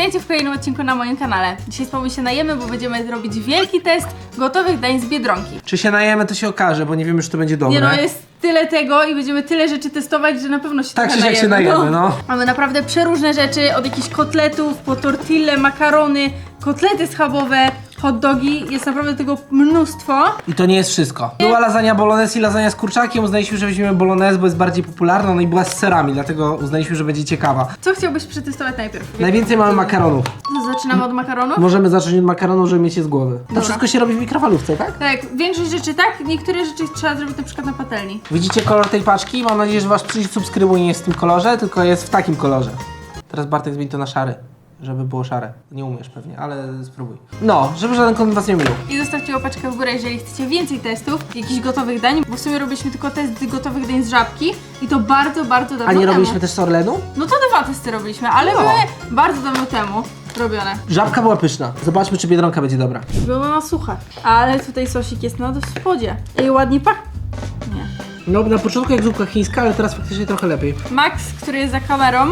Witajcie w kolejnym odcinku na moim kanale. Dzisiaj z Pawłem się najemy, bo będziemy robić wielki test gotowych dań z Biedronki. Czy się najemy, to się okaże, bo nie wiemy, czy to będzie dobre. Nie no, jest tyle tego i będziemy tyle rzeczy testować, że na pewno się Tak trochę czy siak się najemy, no. Mamy naprawdę przeróżne rzeczy, od jakichś kotletów, po tortille, makarony, kotlety schabowe, hot dogi. Jest naprawdę tego mnóstwo. I to nie jest wszystko. Była lasagna bolognese i lasagna z kurczakiem. Uznaliśmy, że weźmiemy bolognese, bo jest bardziej popularna, no i była z serami, dlatego uznaliśmy, że będzie ciekawa. Co chciałbyś przetestować najpierw? Najwięcej mamy makaronów. To Zaczynamy od makaronu? Możemy zacząć od makaronu, żeby mieć je z głowy. To Dobra. wszystko się robi w mikrofalówce, tak? Tak, większość rzeczy tak, niektóre rzeczy trzeba zrobić na przykład na patelni. Widzicie kolor tej paczki? Mam nadzieję, że wasz przycisk subskrybuj nie jest w tym kolorze, tylko jest w takim kolorze. Teraz Bartek zmieni to na szary, żeby było szare. Nie umiesz pewnie, ale spróbuj. No, żeby żaden kąt was nie mylił. I zostawcie łapeczkę w górę, jeżeli chcecie więcej testów, jakichś gotowych dań, bo w sumie robiliśmy tylko test gotowych dań z żabki i to bardzo, bardzo dawno A nie temu. robiliśmy też z Orlenu? No to dwa testy robiliśmy, ale No. były bardzo dawno temu robione. Żabka była pyszna. Zobaczmy, czy Biedronka będzie dobra. Była na suche. Ale tutaj sosik jest na spodzie. I ładnie pach... Nie. No, na początku jak zupka chińska, ale teraz faktycznie trochę lepiej. Max, który jest za kamerą,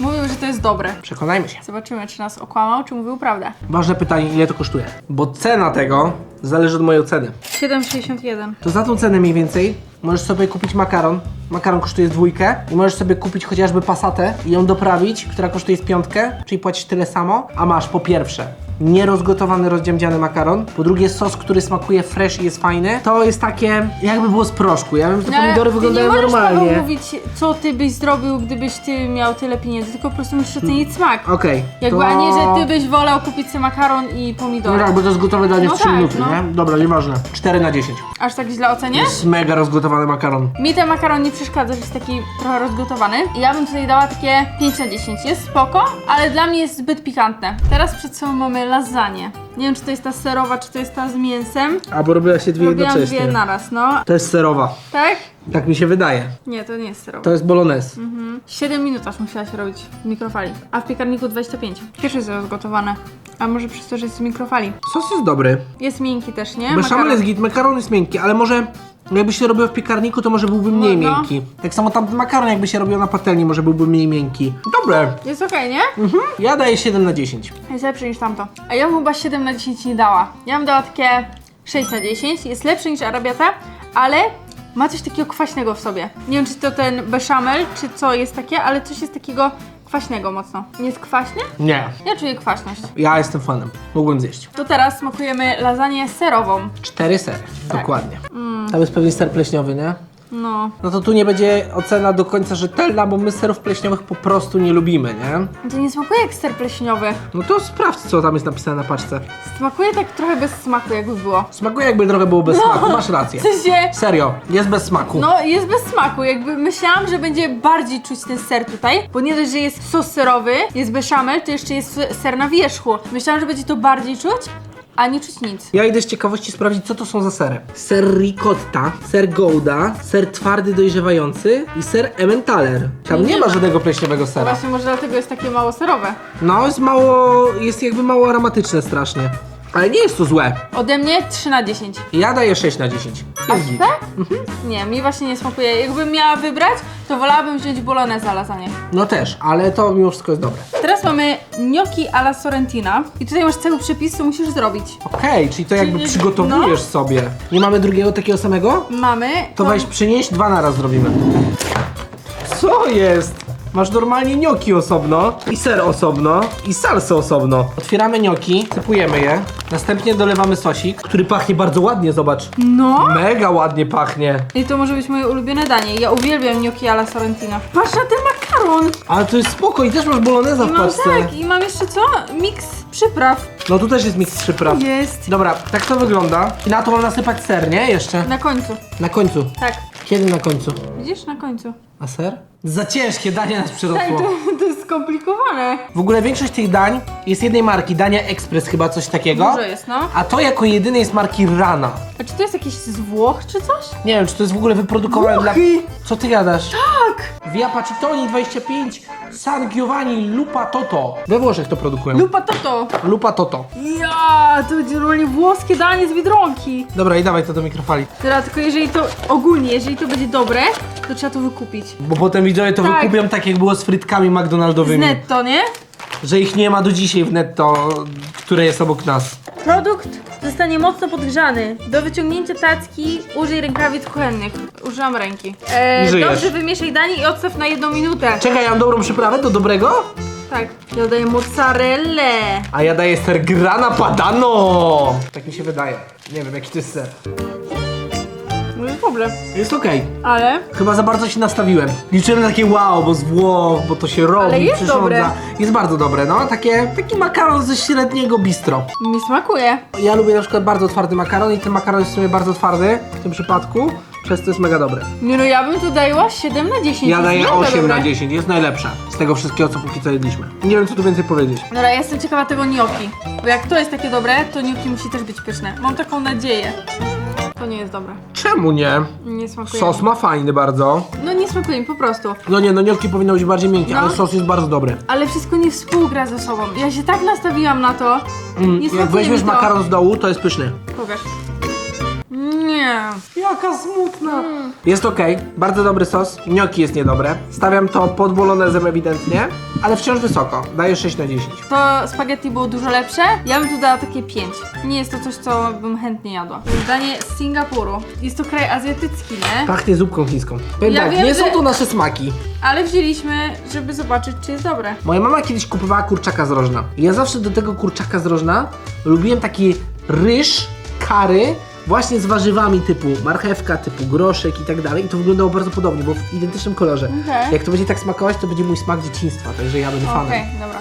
mówił, że to jest dobre. Przekonajmy się. Zobaczymy, czy nas okłamał, czy mówił prawdę. Ważne pytanie, ile to kosztuje? Bo cena tego zależy od mojej oceny. 7,61. To za tą cenę mniej więcej możesz sobie kupić makaron. Makaron kosztuje dwójkę i możesz sobie kupić chociażby pasatę i ją doprawić, która kosztuje piątkę, czyli płacisz tyle samo, a masz po pierwsze nierozgotowany, rozdziamdziany makaron, po drugie sos, który smakuje fresh i jest fajny. To jest takie, jakby było z proszku. Ja wiem, że te No, pomidory wyglądają nie możesz normalnie. Paweł, mówić, co ty byś zrobił, gdybyś ty miał tyle pieniędzy, tylko po prostu musisz ocenić smak. Okej. Jakby, to... a nie, że ty byś wolał kupić sobie makaron i No pomidory. tak, bo to jest gotowe danie No w 3 tak, minuty, no. nie? Dobra, nieważne. 4 na 10. Aż tak źle oceniasz? Jest mega rozgotowany makaron. Mi ten makaron nie przeszkadza, że jest taki trochę rozgotowany. Ja bym tutaj dała takie 5 na 10. Jest spoko, ale dla mnie jest zbyt pikantne. Teraz przed sobą mamy lasagne. Nie wiem, czy to jest ta serowa, czy to jest ta z mięsem. Albo robiła się dwie Robiłam jednocześnie. dwie naraz, no. To jest serowa. Tak? Tak mi się wydaje. Nie, to nie jest serowa. To jest bolognese. Mhm. 7 minut aż musiałaś robić w mikrofali, a w piekarniku 25. Pierwsze jest rozgotowane. A może przez to, że jest w mikrofali. Sos jest dobry. Jest miękki też, nie? Beszamel Makaron. jest git, makaron jest miękki, ale może jakby się robiło w piekarniku, to może byłby mniej No, no. miękki. Tak samo tamten makaron jakby się robił na patelni, może byłby mniej miękki. Dobre. Jest okej, nie? Mhm. Ja daję 7 na 10. Jest lepszy niż tamto. A ja bym chyba 7 na 10 nie dała. Ja bym dała takie 6 na 10. Jest lepszy niż arabiata, ale ma coś takiego kwaśnego w sobie. Nie wiem, czy to ten beszamel, czy co jest takie, ale coś jest takiego kwaśnego mocno. Nie jest kwaśny? Nie. Ja czuję kwaśność. Ja jestem fanem. Mógłbym zjeść. To teraz smakujemy lasagne serową. Cztery sery. Tak. Dokładnie. Tam jest pewnie ser pleśniowy, nie? No. No to tu nie będzie ocena do końca rzetelna, bo my serów pleśniowych po prostu nie lubimy, nie? To nie smakuje jak ser pleśniowy. No to sprawdź, co tam jest napisane na paczce. Smakuje tak trochę bez smaku, jakby było. Smakuje jakby trochę było bez smaku, masz rację. W sensie, Serio, jest bez smaku. No, jest bez smaku. Jakby myślałam, że będzie bardziej czuć ten ser tutaj, bo nie dość, że jest sos serowy, jest beszamel, to jeszcze jest ser na wierzchu. Myślałam, że będzie to bardziej czuć, a nie czuć nic. Ja idę z ciekawości sprawdzić, co to są za sery. Ser ricotta, ser gouda, ser twardy dojrzewający i ser emmentaler. Tam nie, ma. żadnego pleśniowego sera. Właśnie może dlatego jest takie mało serowe. No, jest mało, jest jakby mało aromatyczne strasznie. Ale nie jest to złe. Ode mnie 3 na 10. Ja daję 6 na 10. Jest git. Tak? Nie, mi właśnie nie smakuje. Jakbym miała wybrać, to wolałabym wziąć bolognese lasagne. No też, ale to mimo wszystko jest dobre. Teraz mamy gnocchi alla sorrentina i tutaj masz cały przepis, co musisz zrobić. Okej, czyli to jakby Czyli- przygotowujesz sobie. Nie mamy drugiego takiego samego? Mamy... To weź przynieść, dwa naraz zrobimy. Co jest? Masz normalnie gnocchi osobno, i ser osobno, i salsę osobno. Otwieramy gnocchi, sypujemy je, następnie dolewamy sosik, który pachnie bardzo ładnie, zobacz. No! Mega ładnie pachnie. I to może być moje ulubione danie. Ja uwielbiam gnocchi alla sorrentina. Patrz na ten makaron! Ale to jest spoko i też masz boloneza I w mam paczce. tak, i mam jeszcze co? Miks przypraw. No tu też jest miks przypraw. Jest. Dobra, tak to wygląda. I na to mam nasypać ser, nie? Jeszcze. Na końcu. Na końcu. Tak. Kiedy na końcu? Widzisz? Na końcu. A ser? Za ciężkie danie nas Tak, przyrosło. to, to jest skomplikowane. W ogóle większość tych dań jest jednej marki, Dania Express chyba coś takiego. Dużo jest, no. A to jako jedyne jest marki Rana. A czy to jest jakieś z Włoch czy coś? Nie wiem, czy to jest w ogóle wyprodukowane dla... Włochy! Co ty gadasz? Tak! Via Pacitoni 25 San Giovanni Lupa Toto. We Włoszech to produkują. Lupa toto. Lupa Toto. Ja, to będzie normalnie włoskie danie z Biedronki. Dobra, i dawaj to do mikrofali. Teraz tylko jeżeli to, ogólnie, jeżeli to będzie dobre, to trzeba to wykupić. Bo potem widzowie to Tak. wykupią tak jak było z frytkami Z McDonaldowymi. netto, nie? że ich nie ma do dzisiaj w netto, które jest obok nas. Produkt zostanie mocno podgrzany. Do wyciągnięcia tacki użyj rękawic kuchennych. Użyłam ręki. E, Żyjesz. dobrze wymieszaj danie i odstaw na jedną minutę. Czekaj, ja mam dobrą przyprawę do dobrego? Tak. Dodaję mozzarellę. A ja daję ser grana padano. Tak mi się wydaje. Nie wiem, jaki to jest ser. Jest okej. Ale Chyba za bardzo się nastawiłem. Liczyłem na takie wow, bo z Włoch, bo to się robi, Ale jest przyrządza. dobre. Jest bardzo dobre, no. Takie, taki makaron ze średniego bistro. mi smakuje. Ja lubię na przykład bardzo twardy makaron i ten makaron jest w sumie bardzo twardy w tym przypadku, przez to jest mega dobry. Nie no, ja bym tu dała 7 na 10. Ja Jest daję mega 8 dobre. na 10, jest najlepsza z tego wszystkiego, co póki co jedliśmy. Nie wiem, co tu więcej powiedzieć. Dobra, ja jestem ciekawa tego gnocchi. Bo jak to jest takie dobre, to gnocchi musi też być pyszne. Mam taką nadzieję. To nie jest dobre. Czemu nie? Nie smakuje. Sos ma fajny bardzo. No nie smakuje mi po prostu. No nie, no gnocchi powinno być bardziej miękkie, No. ale sos jest bardzo dobry. Ale wszystko nie współgra ze sobą. Ja się tak nastawiłam na to. Mm, Nie jak weźmiesz mi to. makaron z dołu, to jest pyszny. Pokaż. Nie. Jaka smutna. Jest ok, bardzo dobry sos. Gnocchi jest niedobre. Stawiam to pod bolonezem ewidentnie, ale wciąż wysoko. Daję 6 na 10. To spaghetti było dużo lepsze. Ja bym tu dała takie 5. Nie jest to coś, co bym chętnie jadła. To jest danie z Singapuru. Jest to kraj azjatycki, nie? Pachnie zupką chińską. Powiem Ja tak, wiem, nie że- są to nasze smaki. Ale wzięliśmy, żeby zobaczyć, czy jest dobre. Moja mama kiedyś kupowała kurczaka z rożna. Ja zawsze do tego kurczaka z rożna lubiłem taki ryż, kary, właśnie z warzywami typu marchewka, typu groszek i tak dalej. I to wyglądało bardzo podobnie, bo w identycznym kolorze. Okej. Jak to będzie tak smakować, to będzie mój smak dzieciństwa, także ja będę fanem. Okej, dobra.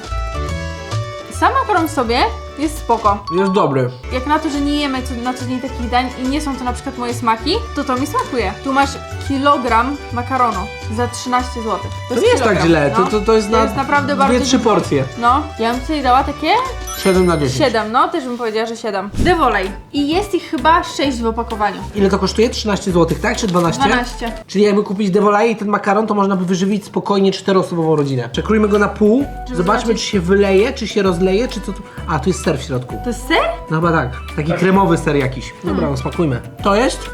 Sam makaron w sobie jest spoko. Jest dobry. Jak na to, że nie jemy co, na co dzień takich dań i nie są to na przykład moje smaki, to to mi smakuje. Tu masz kilogram makaronu za 13 zł. To, nie jest tak źle, to, to, to jest na jest naprawdę bardzo dwie, trzy dużo. porcje. No, ja bym tutaj dała takie 7 na 10. 7, no też bym powiedziała, że 7. Devolej. I jest ich chyba 6 w opakowaniu. Ile to kosztuje? 13 zł, tak? Czy 12? 12. Czyli jakby kupić devolaje i ten makaron, to można by wyżywić spokojnie czteroosobową rodzinę. Przekrójmy go na pół, zobaczmy zobaczyć- czy się wyleje, czy się rozleje, czy co tu... A, tu jest ser w środku. To jest ser? No chyba tak. Taki kremowy ser jakiś. Dobra, no smakujmy. To jest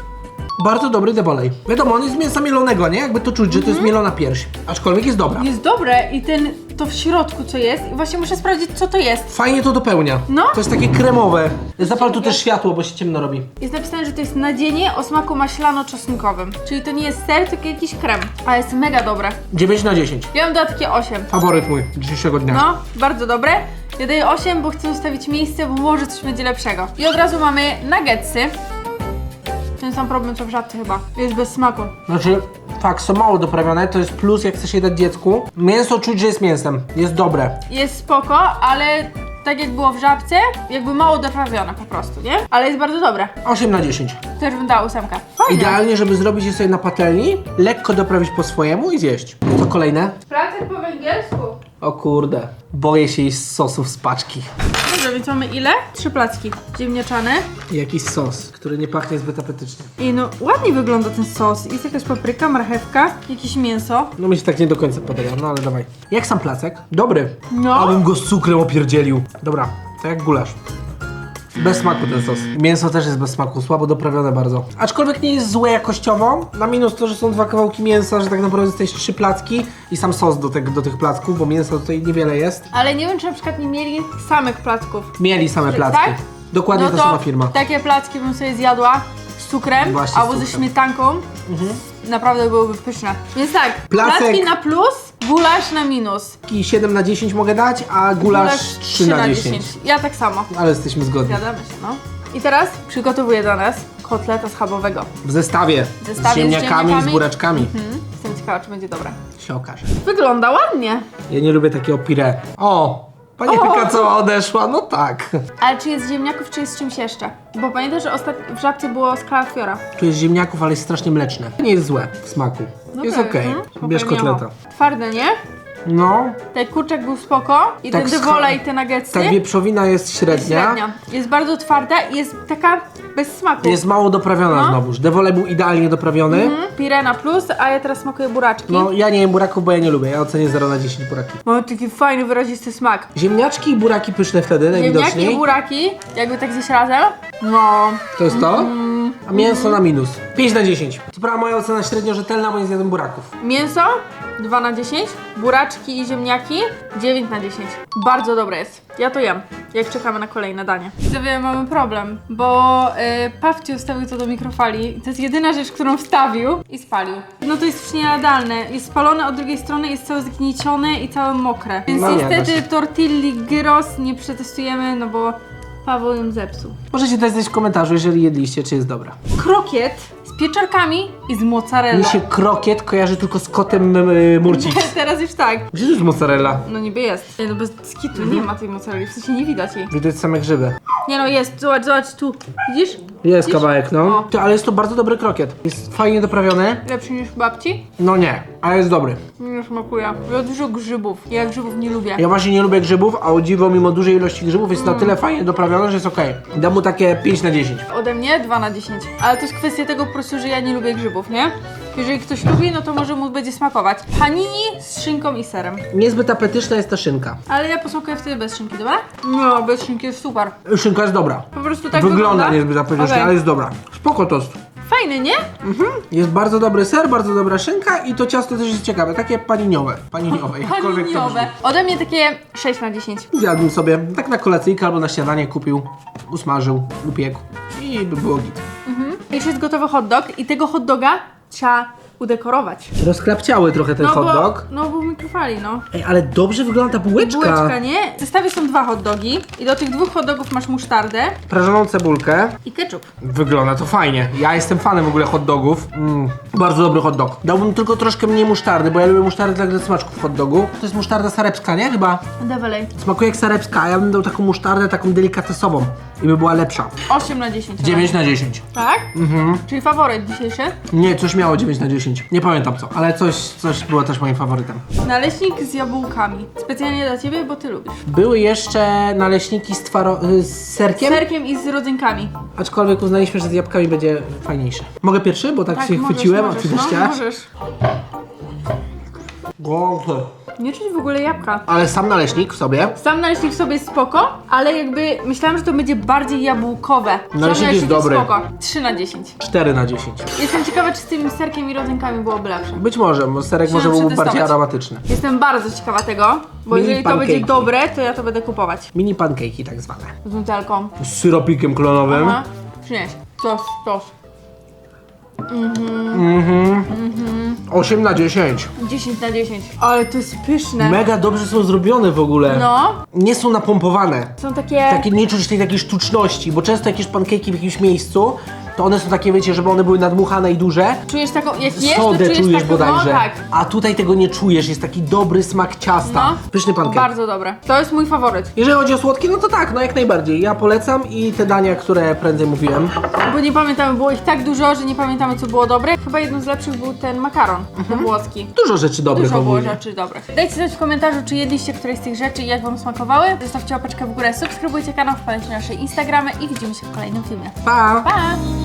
bardzo dobry devolej. Wiadomo, on jest z mięsa mielonego, nie? Jakby to czuć, że to jest mielona pierś. Aczkolwiek jest dobra. Jest dobre i ten, to w środku co jest. I właśnie muszę sprawdzić co to jest. Fajnie to dopełnia. No. To jest takie kremowe. Zapal tu też światło, bo się ciemno robi. Jest napisane, że to jest nadzienie o smaku maślano-czosnkowym. Czyli to nie jest ser, tylko jakiś krem. Ale jest mega dobre. 9 na 10. Ja bym dała takie 8. Faworyt mój dzisiejszego dnia. No, bardzo dobre. Ja daję 8, bo chcę zostawić miejsce, bo może coś będzie lepszego. I od razu mamy nuggetsy. Ten sam problem co w żabce chyba. Jest bez smaku. Znaczy, tak, są mało doprawione, to jest plus, jak chcesz je dać dziecku. Mięso czuć, że jest mięsem. Jest dobre. Jest spoko, ale tak jak było w żabce, jakby mało doprawione po prostu, nie? Ale jest bardzo dobre. 8 na 10. Też bym dała ósemkę. Fajnie. Idealnie, żeby zrobić je sobie na patelni, lekko doprawić po swojemu i zjeść. Co kolejne? Pracę po węgiersku. O kurde, boję się jeść sosów z paczki. Dobrze, więc mamy ile? Trzy placki ziemniaczane. I Jakiś sos, który nie pachnie zbyt apetycznie. I no, ładnie wygląda ten sos. Jest jakaś papryka, marchewka, jakieś mięso. No mi się tak nie do końca podoba, no ale dawaj. Jak sam placek? Dobry. No. Abym go z cukrem opierdzielił. Dobra, to jak gulasz. Bez smaku ten sos. Mięso też jest bez smaku, słabo doprawione bardzo. Aczkolwiek nie jest złe jakościowo. Na minus to, że są dwa kawałki mięsa, że tak naprawdę jesteś trzy placki i sam sos do, tego, do tych placków, bo mięsa tutaj niewiele jest. Ale nie wiem, czy na przykład nie mieli samych placków. Mieli same Tak? placki. Dokładnie no ta to sama firma. takie placki bym sobie zjadła z cukrem Właśnie z albo ze cukrem. śmietanką. Naprawdę byłyby pyszne. Więc tak, Placek. placki na plus, gulasz na minus. I 7 na 10 mogę dać, a gulasz, 3 na 10. Ja tak samo. Ale jesteśmy zgodni. Zgadzamy się, no. I teraz przygotowuję dla nas kotleta schabowego. W zestawie, W zestawie z z ziemniakami i z ziemniakami. buraczkami. Mhm. Jestem ciekawa, czy będzie dobre. Się okaże. Wygląda ładnie. Ja nie lubię takiego pire. O! Pani O! Pikacowa odeszła, no tak. Ale czy jest z ziemniaków, czy jest z czymś jeszcze? Bo pamiętasz, że ostatnio w żabce było z kalafiora. Tu jest ziemniaków, ale jest strasznie mleczne. Nie jest złe w smaku. jest Okej, okej. mhm. Bierz Spokojnie, kotleta. o. Twarde, nie? No, Ten kurczak był spoko i Tak, ten dewola i te nuggetsy. ta wieprzowina jest średnia. średnia. Jest bardzo twarda i jest taka bez smaku. Jest mało doprawiona No. znowuż. Devole był idealnie doprawiony. Mhm. Pire na plus, a ja teraz smakuję buraczki. No, ja nie jem buraków, bo ja nie lubię. Ja ocenię 0 na 10 buraki. Mamy taki fajny, wyrazisty smak. Ziemniaczki i buraki pyszne wtedy, Ziemniaki i najwidoczniej. buraki, jakby tak zjeść razem. No, To jest to? A mięso na minus. 5 na 10. To była moja ocena średnio rzetelna, bo nie zjadłem buraków. Mięso 2 na 10, buraczki i ziemniaki 9 na 10. Bardzo dobre jest. Ja to jem, jak czekamy na kolejne danie. Widzowie, mamy problem, bo yy, Pawciu wstawił to do mikrofali. To jest jedyna rzecz, którą wstawił i spalił. No to jest już niejadalne. Jest spalone od drugiej strony, jest całe zgniecione i całe mokre. Więc No nie niestety tortilli gyros nie przetestujemy, no bo Paweł ją zepsuł. Możecie dać znać w komentarzu, jeżeli jedliście, czy jest dobra. Krokiet z pieczarkami i z mozzarellą. Mi się krokiet kojarzy tylko z kotem y, Murcik. Teraz już tak. Gdzie to jest mozzarella? No niby jest. Nie, no bez skitu nie ma tej mozzarelli, w sensie nie widać jej. Widać same grzyby. Nie no, jest, zobacz, zobacz tu. Widzisz? Jest Widzisz? kawałek, no. O. Ty, ale jest to bardzo dobry krokiet. Jest fajnie doprawiony. Lepszy niż babci? No nie, ale jest dobry. Nie smakuje. Ja dużo grzybów. Ja grzybów nie lubię. Ja właśnie nie lubię grzybów, a o dziwo mimo dużej ilości grzybów jest na tyle fajnie doprawione, że jest okej. Dam mu takie 5 na 10. Ode mnie 2 na 10. Ale to jest kwestia tego po prostu, że ja nie lubię grzybów, nie? Jeżeli ktoś lubi, no to może mu będzie smakować. Panini z szynką i serem. Niezbyt apetyczna jest ta szynka. Ale ja posmakuję wtedy bez szynki, dobra? No, bez szynki jest super. Szynka jest dobra. Po prostu tak wygląda, wygląda. niezbyt apetycznie, Okej. ale jest dobra. Spoko tost. Fajny, nie? Jest bardzo dobry ser, bardzo dobra szynka i to ciasto też jest ciekawe, takie paniniowe. Paniniowe, jakkolwiek to Paniniowe. brzmi. Ode mnie takie 6 na 10. Zjadłbym sobie tak na kolacyjkę albo na śniadanie kupił, usmażył, upiekł i by było git. Już jest gotowy hot dog i tego hot doga trzeba udekorować. Rozklapciały trochę ten no hot bo, dog. No bo mikrofali, no. Ej, ale dobrze wygląda ta bułeczka. Bułeczka, nie? W zestawie są dwa hot dogi i do tych dwóch hot dogów masz musztardę Prażoną cebulkę. i ketchup. Wygląda to fajnie. Ja jestem fanem w ogóle hot dogów. Mm, bardzo dobry hot dog. Dałbym tylko troszkę mniej musztardy, bo ja lubię musztardę dla smaczków w hot dogu. To jest musztarda sarepska, nie? Chyba. Dawalej. Smakuje jak sarepska, a ja bym dał taką musztardę, taką delikatesową. I by była lepsza. 8 na 10. 9 na 10. Tak? Mhm. Czyli faworyt dzisiejszy. Nie, coś miało 9 na 10. Nie pamiętam co, ale coś, coś było też moim faworytem. Naleśnik z jabłkami. Specjalnie dla ciebie, bo ty lubisz. Były jeszcze naleśniki z, twaro- y, z Z serkiem, serkiem i z rodzynkami. aczkolwiek uznaliśmy, że z jabłkami będzie fajniejsze. Mogę pierwszy, bo tak, się możesz, chwyciłem, a możesz, ty też no, możesz. Głąbie. Nie czuć w ogóle jabłka. Ale sam naleśnik w sobie Sam naleśnik w sobie jest spoko, ale jakby myślałam, że to będzie bardziej jabłkowe. Sam Naleśnik jest dobry. spoko. 3 na 10. 4 na 10. Jestem ciekawa, czy z tym serkiem i rodzynkami byłoby lepsze. Być może, bo serek może byłby bardziej aromatyczny. Jestem bardzo ciekawa tego, bo Mini jeżeli to będzie dobre, to ja to będę kupować. Mini pancake'i tak zwane. Z nutelką. Z syropikiem klonowym. Aha. Przynieś. Tos, tos. 8 na 10. 10 na 10. Ale to jest pyszne. Mega dobrze są zrobione w ogóle. No, Nie są napompowane. są takie... Takie, nie czuć tej takiej sztuczności, bo często jakieś pancake'i w jakimś miejscu, to one są takie, wiecie, żeby one były nadmuchane i duże. Czujesz taką, jak jesz, to Sodę czujesz czujesz taką, bodajże. no tak. A tutaj tego nie czujesz, jest taki dobry smak ciasta. No. Pyszny pancake. Bardzo dobre. To jest mój faworyt. Jeżeli chodzi o słodkie, no to tak, no jak najbardziej. Ja polecam i te dania, które prędzej mówiłem. Bo nie pamiętamy, było ich tak dużo, że nie pamiętamy co było dobre. Chyba jednym z lepszych był ten makaron, ten włoski. Dużo rzeczy dobrych Dużo było ogólnie. rzeczy dobrych. Dajcie znać w komentarzu, czy jedliście któreś z tych rzeczy i jak wam smakowały. Zostawcie łapeczkę w górę, subskrybujcie kanał, wpadajcie na nasze Instagramy i widzimy się w kolejnym filmie. Pa! Pa!